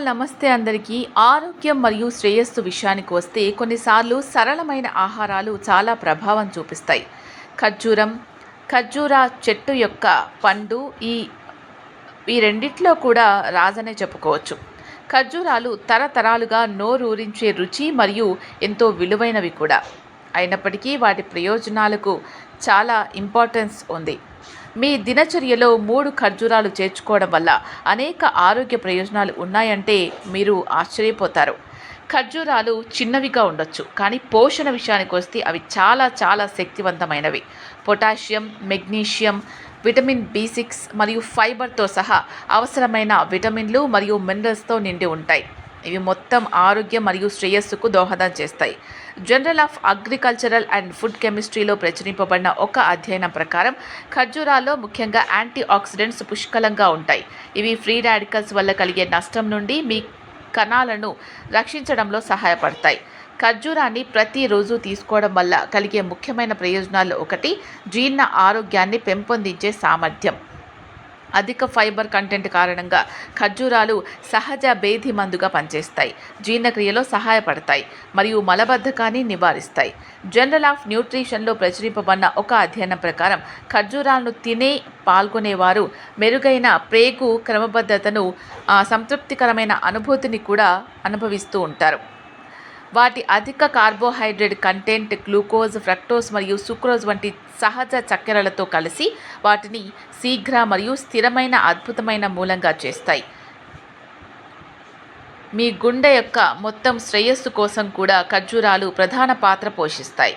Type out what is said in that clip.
All నమస్తే అందరికీ. ఆరోగ్యం మరియు శ్రేయస్సు విషయానికి వస్తే కొన్నిసార్లు సరళమైన ఆహారాలు చాలా ప్రభావం చూపిస్తాయి. ఖర్జూరం ఖర్జూర చెట్టు యొక్క పండు ఈ ఈ రెండిట్లో కూడా రాజనే చెప్పుకోవచ్చు. ఖర్జూరాలు తరతరాలుగా నోరూరించే రుచి మరియు ఎంతో విలువైనవి కూడా. అయినప్పటికీ వాటి ప్రయోజనాలకు చాలా ఇంపార్టెన్స్ ఉంది. మీ దినచర్యలో మూడు ఖర్జూరాలు చేర్చుకోవడం వల్ల అనేక ఆరోగ్య ప్రయోజనాలు ఉన్నాయంటే మీరు ఆశ్చర్యపోతారు. ఖర్జూరాలు చిన్నవిగా ఉండొచ్చు కానీ పోషణ విషయానికి వస్తే అవి చాలా చాలా శక్తివంతమైనవి. Potassium magnesium vitamin B six మరియు ఫైబర్తో సహా అవసరమైన విటమిన్లు మరియు మినరల్స్తో నిండి ఉంటాయి. ఇవి మొత్తం ఆరోగ్యం మరియు శ్రేయస్సుకు దోహదం చేస్తాయి. Journal of Agricultural and Food కెమిస్ట్రీలో ప్రచురింపబడిన ఒక అధ్యయనం ప్రకారం ఖర్జూరాల్లో ముఖ్యంగా యాంటీ ఆక్సిడెంట్స్ పుష్కలంగా ఉంటాయి. ఇవి ఫ్రీ రాడికల్స్ వల్ల కలిగే నష్టం నుండి మీ కణాలను రక్షించడంలో సహాయపడతాయి. ఖర్జూరాన్ని ప్రతిరోజు తీసుకోవడం వల్ల కలిగే ముఖ్యమైన ప్రయోజనాలు ఒకటి జీర్ణ ఆరోగ్యాన్ని పెంపొందించే సామర్థ్యం. అధిక ఫైబర్ కంటెంట్ కారణంగా ఖర్జూరాలు సహజ భేది మందుగా పనిచేస్తాయి జీర్ణక్రియలో సహాయపడతాయి మరియు మలబద్ధకాన్ని నివారిస్తాయి. జనరల్ ఆఫ్ న్యూట్రిషన్లో ప్రచురింపబడిన ఒక అధ్యయనం ప్రకారం ఖర్జూరాలను తినే పాల్గొనేవారు మెరుగైన ప్రేగు క్రమబద్ధతను సంతృప్తికరమైన అనుభూతిని కూడా అనుభవిస్తూ ఉంటారు. వాటి అధిక కార్బోహైడ్రేట్ కంటెంట్ గ్లూకోజ్ ఫ్రక్టోజ్ మరియు సుక్రోజ్ వంటి సహజ చక్కెరలతో కలిసి వాటిని శీఘ్ర మరియు స్థిరమైన అద్భుతమైన మూలంగా చేస్తాయి. మీ గుండె యొక్క మొత్తం శ్రేయస్సు కోసం కూడా ఖర్జూరాలు ప్రధాన పాత్ర పోషిస్తాయి.